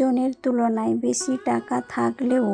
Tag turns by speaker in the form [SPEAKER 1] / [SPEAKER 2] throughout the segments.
[SPEAKER 1] প্রয়োজনের তুলনায় বেশি টাকা থাকলেও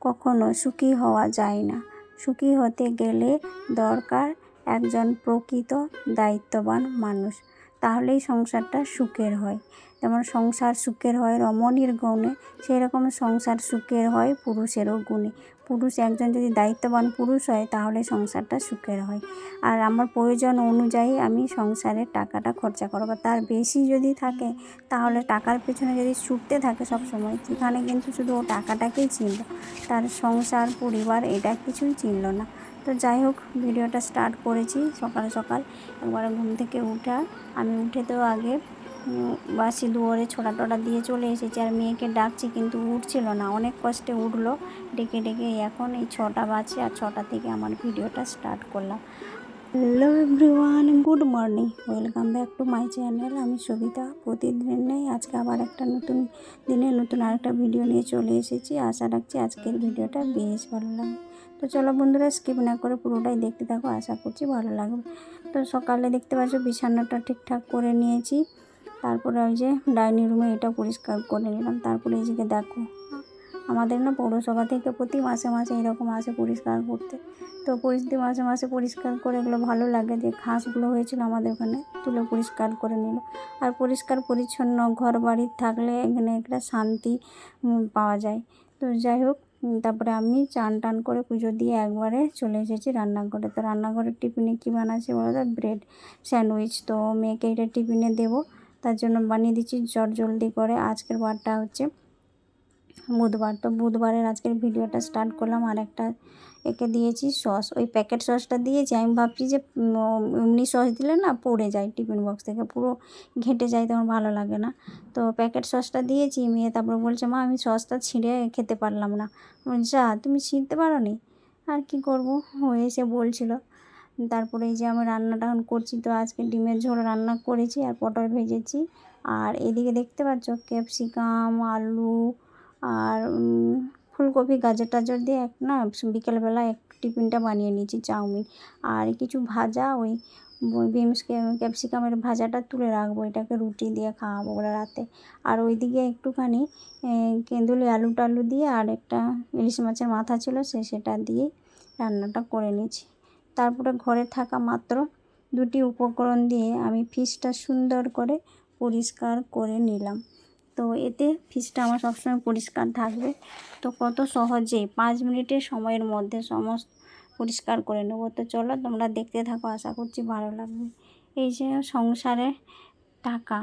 [SPEAKER 1] কখনো সুখী হওয়া যায় না। সুখী হতে গেলে দরকার একজন প্রকৃত দায়িত্ববান মানুষ। তাহলেই সংসারটা সুখের হয়। যেমন সংসার সুখের হয় রমণীর গুণে, সেরকম সংসার সুখের হয় পুরুষেরও গুণে। পুরুষ একজন যদি দায়িত্ববান পুরুষ হয়, তাহলে সংসারটা সুখের হয়। আর আমার প্রয়োজন অনুযায়ী আমি সংসারের টাকাটা খরচা করব। তার বেশি যদি থাকে, তাহলে টাকার পেছনে যদি ছুটতে থাকে সব সময় সেখানে কিন্তু শুধু ও টাকাটাকেই চিনল। তার সংসার, পরিবার, এটা কিছুই চিনল না। তো যাই হোক, ভিডিওটা স্টার্ট করেছি সকাল সকাল। একবার ঘুম থেকে উঠা, আমি উঠে তো আগে বাসি দুয়ারে ছোটা টোটা দিয়ে চলে এসেছি আর মেয়েকে ডাকছি কিন্তু উঠছিল না। অনেক কষ্টে উঠল, ডেকে ডেকে এখন এই ছটা বাজে আর ছটা থেকে আমার ভিডিওটা স্টার্ট করলাম। Hello everyone good morning welcome back to my channel আমি সবিতা প্রতিদিনের নেই, আজকে আবার একটা নতুন দিনে নতুন আরেকটা ভিডিও নিয়ে চলে এসেছি। আশা রাখছি আজকের ভিডিওটা বেশ ভালো লাগবে। তো চলো বন্ধুরা স্কিপ না করে পুরোটাই দেখতে থাকো, আশা করছি ভালো লাগবে। তো সকালে দেখতে পাচ্ছ বিছানাটা ঠিকঠাক করে নিয়েছি। তারপরে ওই যে ডাইনিং রুমে এটা পরিষ্কার করে নিলাম। তারপরে এই যে দেখো, আমাদের না পৌরসভা থেকে প্রতি মাসে মাসে এরকম আসে পরিষ্কার করতে। তো প্রতি মাসে মাসে পরিষ্কার করে এগুলো ভালো লাগে যে ঘাসগুলো হয়েছিল আমাদের ওখানে, তুলে পরিষ্কার করে নিল। আর পরিষ্কার পরিচ্ছন্ন ঘর বাড়ি থাকলে এখানে একটা শান্তি পাওয়া যায়। তো যাই হোক তারপরে আমি চান টান করে পুজো দিয়ে একবারে চলে এসেছি রান্নাঘরে। তো রান্নাঘরের টিফিনে কী বানাচ্ছি বলো তো? Bread, sandwich. তো মেয়েকে এটা টিফিনে দেবো। তার জন্য বানিয়ে দিচ্ছি। জট জলদি করে। আজকের বারটা হচ্ছে বুধবার। তো বুধবারের আজকের ভিডিওটা স্টার্ট করলাম। আর একটা একে দিয়েছি সস ওই প্যাকেট সসটা দিয়েছি। আমি ভাবছি যে এমনি সস দিলে না পড়ে যায় টিফিন বক্স থেকে। পুরো ঘেঁটে যায় তখন ভালো লাগে না। তো প্যাকেট সসটা দিয়েছি। মেয়ে তারপর বলছে, মা, আমি সসটা ছিঁড়ে খেতে পারলাম না। যা, তুমি ছিঁড়তে পারো নি আর কি করব? ও এসে বলছিল তারপরে এই যে আমি রান্নাটা এখন করছি, তো আজকে ডিমের ঝোল রান্না করেছি আর পটল ভেজেছি। আর এদিকে দেখতে পাচ্ছ ক্যাপসিকাম, আলু আর ফুলকপি, গাজর টাজর দিয়ে এক না, বিকেলবেলা এক টিফিনটা বানিয়ে নিয়েছি, চাউমিন। আর কিছু ভাজা, ওই বিমস ক্যাপসিকামের ভাজাটা তুলে রাখব, এটাকে রুটি দিয়ে খাওয়াবো বলে রাতে। আর ওইদিকে একটুখানি কেঁদুলি আলু টালু দিয়ে আর একটা ইলিশ মাছের মাথা ছিল সে, সেটা দিয়ে রান্নাটা করে নিয়েছি। তারপরে ঘরে থাকা মাত্র দুটি উপকরণ দিয়ে আমি ফিশটা সুন্দর করে পরিষ্কার করে নিলাম। তো এতে ফিশটা আমার সবসময় পরিষ্কার থাকবে। তো কত সহজে পাঁচ মিনিটের সময়ের মধ্যে সমস্ত পরিষ্কার করে নেব। তো চলো তোমরা দেখতে থাকো, আশা করছি ভালো লাগবে। এই যে সংসারে টাকা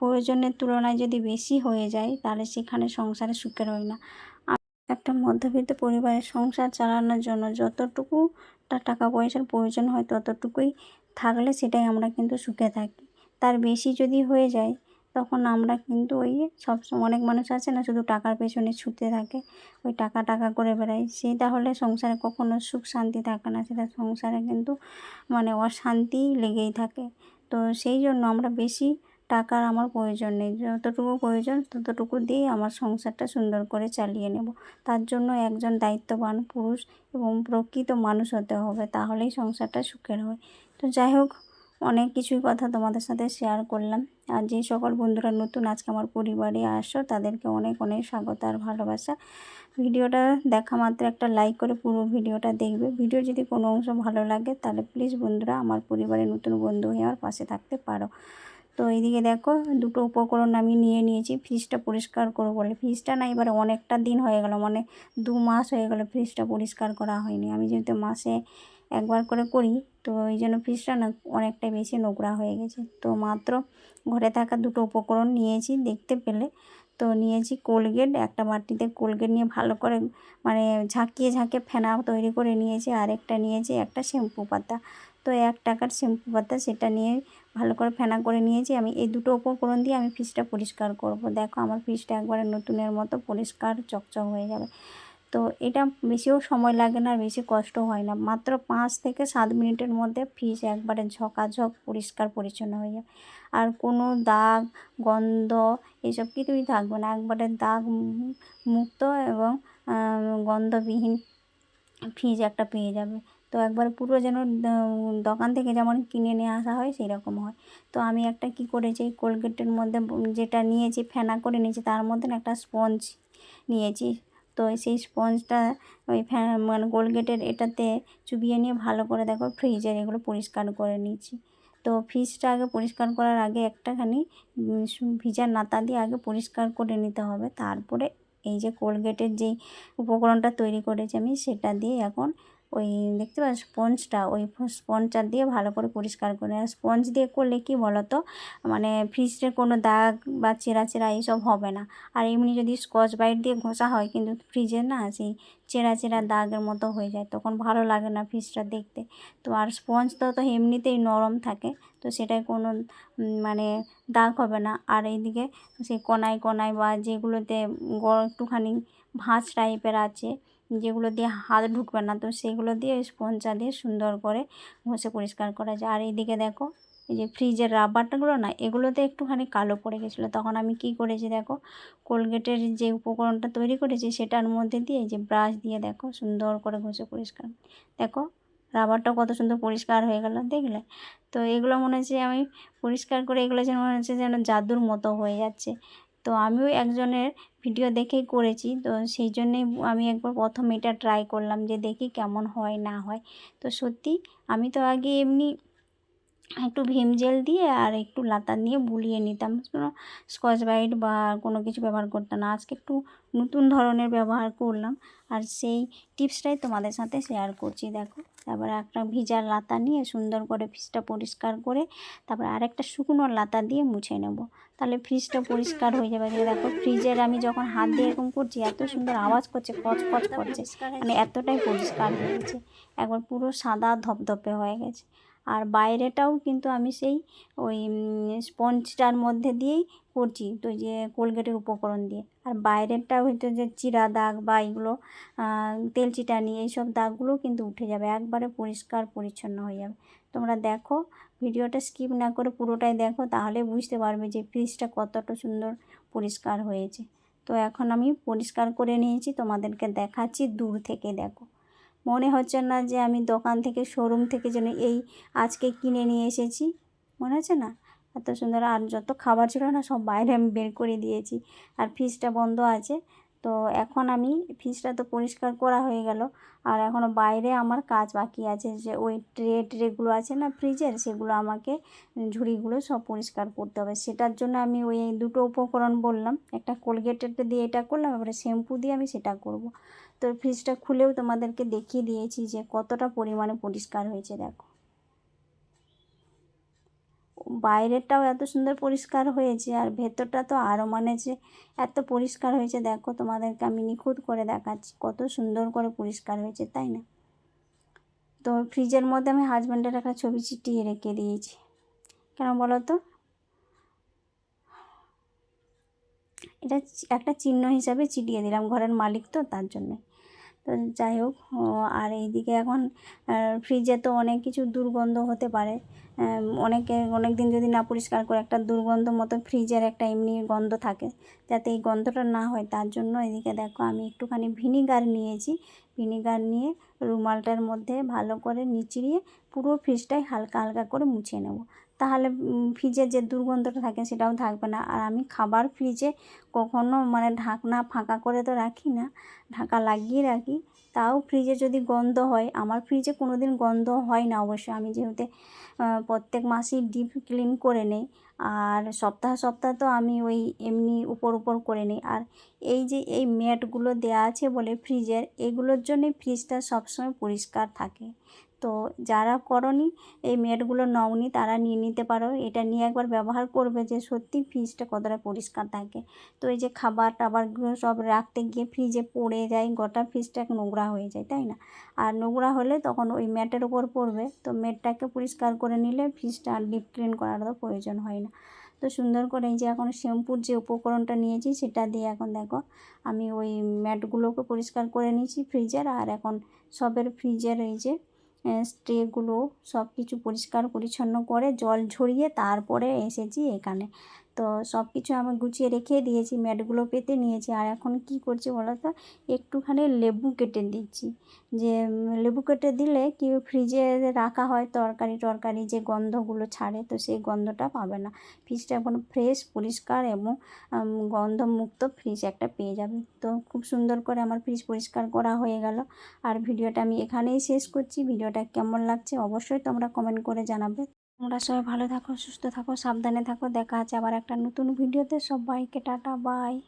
[SPEAKER 1] প্রয়োজনের তুলনায় যদি বেশি হয়ে যায়, তাহলে সেখানে সংসারে সুখের হয় না। একটা মধ্যবিত্ত পরিবারের সংসার চালানোর জন্য যতটুকু টা- টাকা পয়সার প্রয়োজন হয় ততটুকুই থাকলে সেটাই আমরা কিন্তু সুখে থাকি। তার বেশি যদি হয়ে যায়, তখন আমরা কিন্তু ওই সবসময় অনেক মানুষ আছে না, শুধু টাকার পেছনে ছুটতে থাকে। ওই টাকা টাকা করে বেড়ায়। সেই তাহলে সংসারে কখনো সুখ শান্তি থাকে না। সেটা সংসারে কিন্তু মানে অশান্তি লেগেই থাকে। তো সেই জন্য আমরা বেশি টাকার আমার প্রয়োজন নেই। যতটুকু প্রয়োজন, ততটুকু দিয়ে আমার সংসারটা সুন্দর করে চালিয়ে নেব। তার জন্য একজন দায়িত্ববান পুরুষ এবং প্রকৃত মানুষ হতে হবে, তাহলেই সংসারটা সুখের হয় তো যাই হোক, অনেক কিছুই কথা তোমাদের সাথে শেয়ার করলাম। আর যে সকল বন্ধুরা নতুন, আজকে আমার পরিবারে আসো তাদেরকে অনেক অনেক স্বাগত আর ভালোবাসা। ভিডিওটা দেখা মাত্র একটা লাইক করে পুরো ভিডিওটা দেখবে। ভিডিও যদি কোনো অংশ ভালো লাগে, তাহলে প্লিজ বন্ধুরা, আমার পরিবারের নতুন বন্ধু হয়ে আমার পাশে থাকতে পারো। তো এইদিকে দেখো, দুটো উপকরণ আমি নিয়ে নিয়েছি। ফ্রিজটা পরিষ্কার করব বলে। ফ্রিজটা না, এবারে অনেকটা দিন হয়ে গেল মানে দু মাস হয়ে গেল ফ্রিজটা পরিষ্কার করা হয়নি। আমি যেহেতু মাসে একবার করে করি, তো ওই জন্য ফ্রিজটা না অনেকটাই বেশি নোংরা হয়ে গেছে। তো মাত্র ঘরে থাকা দুটো উপকরণ নিয়েছি দেখতে পেলে। তো নিয়েছি কোলগেট, একটা বাটিতে কোলগেট নিয়ে ভালো করে মানে ঝাঁকিয়ে ঝাঁকিয়ে ফেনা তৈরি করে নিয়েছি। আরেকটা নিয়েছি একটা শ্যাম্পু পাতা। তো এক টাকার শ্যাম্পু পাতা, সেটা নিয়ে ভালো করে ফেনা করে নিয়েছি। আমি এই দুটো উপকরণ দিয়ে আমি ফ্রিজটা পরিষ্কার করব। দেখো আমার ফ্রিজটা একবারে নতুনের মতো পরিষ্কার চকচক হয়ে যাবে। তো এটা বেশিও সময় লাগে না আর বেশি কষ্ট হয় না। মাত্র পাঁচ থেকে সাত মিনিটের মধ্যে ফ্রিজ একবারে ঝকাঝক পরিষ্কার পরিচ্ছন্ন হয়ে যাবে। আর কোনো দাগ, গন্ধ এসব কিছুই থাকবে না। একবারে দাগ মুক্ত এবং গন্ধবিহীন ফ্রিজ একটা পেয়ে যাবে। তো একবার পুরো যেন দোকান থেকে যেমন কিনে নিয়ে আসা হয় সেই রকম হয়। তো আমি একটা কি করেছি, কোলগেটের মধ্যে যেটা নিয়েছি, ফেনা করে নিয়েছি, তার মধ্যে একটা স্পঞ্জ নিয়েছি। তো সেই স্পঞ্জটা ওই মানে কোলগেটের এটাতে চুবিয়ে নিয়ে ভালো করে দেখো ফ্রিজের এগুলো পরিষ্কার করে নিয়েছি। তো ফ্রিজটা আগে পরিষ্কার করার আগে একটাখানি ভিজা নাতা দিয়ে আগে পরিষ্কার করে নিতে হবে। তারপরে এই যে কোলগেটের যেই উপকরণটা তৈরি করেছি আমি, সেটা দিয়ে এখন ওই দেখতে পাচ্ছ স্পঞ্জটা, ওই স্পঞ্জটা দিয়ে ভালো করে পরিষ্কার করে আর স্পঞ্জ দিয়ে করলে কি বলো তো মানে ফ্রিজের কোনো দাগ বা চেরা চেরা এইসব হবে না। আর এমনি যদি স্কচ ব্রাইট দিয়ে ঘষা হয়, কিন্তু ফ্রিজে না সেই চেরা চেরা দাগের মতো হয়ে যায়, তখন ভালো লাগে না ফ্রিজটা দেখতে। তো আর স্পঞ্জ তো তো এমনিতেই নরম থাকে, তো সেটায় কোনো মানে দাগ হবে না। আর এইদিকে সেই কোনায় কোনায় বা যেগুলোতে একটুখানি ভাঁজ টাইপের আছে যেগুলো দিয়ে হাত ঢুকবে না, তো সেগুলো দিয়ে স্পঞ্জটা দিয়ে সুন্দর করে ঘষে পরিষ্কার করা যায়। আর এইদিকে দেখো, এই যে ফ্রিজের রাবারটাগুলো না, এগুলোতে একটুখানি কালো পড়ে গেছিল। তখন আমি কি করেছি দেখো কোলগেটের যে উপকরণটা তৈরি করেছি, সেটার মধ্যে দিয়ে যে ব্রাশ দিয়ে দেখো সুন্দর করে ঘষে পরিষ্কার দেখো রাবারটা কত সুন্দর পরিষ্কার হয়ে গেল দেখলে। তো এগুলো মনে হচ্ছে আমি পরিষ্কার করে, এগুলো যেন মনে হচ্ছে যেন জাদুর মতো হয়ে যাচ্ছে। তো আমিও একজনের ভিডিও দেখেই করেছি। তো সেই জন্যেই আমি একবার প্রথম এটা ট্রাই করলাম যে দেখি কেমন হয়, না হয়। তো সত্যি আমি তো আগে এমনি একটু ভীম জেল দিয়ে আর একটু লাতা দিয়ে বুলিয়ে নিতাম। কোনো স্কচ ব্রাইট বা কোনো কিছু ব্যবহার করতাম না। আজকে একটু নতুন ধরনের ব্যবহার করলাম। আর সেই টিপসটাই তোমাদের সাথে শেয়ার করছি, দেখো। তারপরে একটা ভিজা লাতা নিয়ে সুন্দর করে ফ্রিজটা পরিষ্কার করে তারপরে আরেকটা শুকনো লাতা দিয়ে মুছে নেব। তাহলে ফ্রিজটা পরিষ্কার হয়ে যাবে। দেখো, ফ্রিজের আমি যখন হাত দিয়ে এরকম করছি, এত সুন্দর আওয়াজ করছে কচ কচ করছে। মানে এতটাই পরিষ্কার হয়ে গেছে। একবার পুরো সাদা ধপধপে হয়ে গেছে। আর বাইরেটাও কিন্তু আমি সেই ওই স্পঞ্জটার মধ্যে দিয়েই করছি, তো যে কোলগেটের উপকরণ দিয়ে। আর বাইরেরটা হয়তো যে চিরা দাগ বা এগুলো তেল চিটানি, এইসব দাগগুলোও কিন্তু উঠে যাবে, একবারে পরিষ্কার পরিচ্ছন্ন হয়ে যাবে। তোমরা দেখো, ভিডিওটা স্কিপ না করে পুরোটাই দেখো, তাহলে বুঝতে পারবে যে ফ্রিজটা কতটা সুন্দর পরিষ্কার হয়েছে। তো এখন আমি পরিষ্কার করে নিয়েছি, তোমাদেরকে দেখাচ্ছি, দূর থেকে দেখো। মনে হচ্ছে না যে আমি দোকান থেকে শোরুম থেকে যেন এই আজকে কিনে নিয়ে এসেছি। মনে হচ্ছে না? এত সুন্দর, আর যত খাবার ছিল না, সব বাইরে আমি বের করে দিয়েছি। আর ফ্রিজটা বন্ধ আছে। তো এখন আমি ফ্রিজটা তো পরিষ্কার করা হয়ে গেল। আর এখনও বাইরে আমার কাজ বাকি আছে যে ওই ট্রে ট্রেগুলো আছে না ফ্রিজের সেগুলো আমাকে ঝুড়িগুলো সব পরিষ্কার করতে হবে। সেটার জন্য আমি ওই দুটো উপকরণ বললাম। একটা কোলগেটের দিয়ে এটা করলাম, এবারে শ্যাম্পু দিয়ে আমি সেটা করব। তো ফ্রিজটা খুলেও তোমাদেরকে দেখিয়ে দিয়েছি যে কতটা পরিমাণে পরিষ্কার হয়েছে, দেখো। বাইরেটাও এত সুন্দর পরিষ্কার হয়েছে আর ভেতরটা তো আরও মানে যে এত পরিষ্কার হয়েছে, দেখো তোমাদেরকে আমি নিখুঁত করে দেখাচ্ছি, কত সুন্দর করে পরিষ্কার হয়েছে, তাই না? তো ফ্রিজের মধ্যে আমি হাজব্যান্ডের একটা ছবি চিটিয়ে রেখে দিয়েছি। কেন বলো তো? এটা একটা চিহ্ন হিসাবে চিটিয়ে দিলাম, ঘরের মালিক তো, তার জন্যে। তো যাই হোক আর এইদিকে এখন ফ্রিজে তো অনেক কিছু দুর্গন্ধ হতে পারে। অনেকে অনেক দিন যদি না পরিষ্কার করে, একটা দুর্গন্ধ মতো ফ্রিজের একটা এমনি গন্ধ থাকে, যাতে এই গন্ধটা না হয়। তার জন্য এদিকে দেখো, আমি একটুখানি ভিনিগার নিয়েছি। ভিনিগার নিয়ে রুমালটার মধ্যে ভালো করে নিচড়িয়ে পুরো ফ্রিজটাই হালকা হালকা করে মুছে নেব। তাহলে ফ্রিজের যে দুর্গন্ধটা থাকে সেটাও থাকবে না। আর আমি খাবার ফ্রিজে কখনো মানে ঢাকনা ফাঁকা করে তো রাখি না, ঢাকা লাগিয়ে রাখি। তাও ফ্রিজে যদি গন্ধ হয়, আমার ফ্রিজে কোনো দিন গন্ধ হয় না অবশ্য। আমি যেহেতু প্রত্যেক মাসেই ডিপ ক্লিন করে নেই, আর সপ্তাহ সপ্তাহ তো আমি ওই এমনি উপর উপর করে নিই। আর এই যে এই ম্যাটগুলো দেওয়া আছে বলে ফ্রিজের এগুলোর জন্যে ফ্রিজটা সবসময় পরিষ্কার থাকে। তো যারা করনি, এই ম্যাটগুলো নওনি, তারা নিয়ে নিতে পারো। এটা নিয়ে একবার ব্যবহার করবে যে সত্যি ফ্রিজটা কতটা পরিষ্কার থাকে। তো এই যে খাবার টাবারগুলো সব রাখতে গিয়ে ফ্রিজে পড়ে যায়, গোটা ফ্রিজটা নোংরা হয়ে যায়, তাই না? আর নোংরা হলে তখন ওই ম্যাটের ওপর পড়বে। তো ম্যাটটাকে পরিষ্কার করে নিলে ফ্রিজটা আর ডিপ ক্লিন করার তো প্রয়োজন হয় না। তো সুন্দর করে এই যে এখন শ্যাম্পুর যে উপকরণটা নিয়েছি, সেটা দিয়ে এখন দেখো, আমি ওই ম্যাটগুলোকে পরিষ্কার করে নিয়েছি ফ্রিজের। আর এখন সবের ফ্রিজের এই যে ট্রেগুলো সব কিছু পরিষ্কার পরিচ্ছন্ন করে জল ঝরিয়ে তারপরে এসেছি এখানে। তো সব কিছু আমি গুছিয়ে রেখে দিয়েছি, ম্যাটগুলো পেতে নিয়েছি। আর এখন কি করছি বলো তো? একটুখানি লেবু কেটে দিচ্ছি। যে লেবু কেটে দিলে কি ফ্রিজে রাখা হয় তরকারি টরকারি যে গন্ধগুলো ছাড়ে, তো সেই গন্ধটা পাবে না। ফ্রিজটা এখন ফ্রেশ পরিষ্কার এবং গন্ধমুক্ত ফ্রিজ একটা পেয়ে যাবে। তো খুব সুন্দর করে আমার ফ্রিজ পরিষ্কার করা হয়ে গেল। আর ভিডিওটা আমি এখানেই শেষ করছি। ভিডিওটা কেমন লাগছে অবশ্যই তোমরা কমেন্ট করে জানাবে। তোমরা সবাই ভালো থাকো, সুস্থ থাকো, সাবধানে থাকো। দেখা আছে আবার একটা নতুন ভিডিওতে। সবাইকে টাটা, বাই।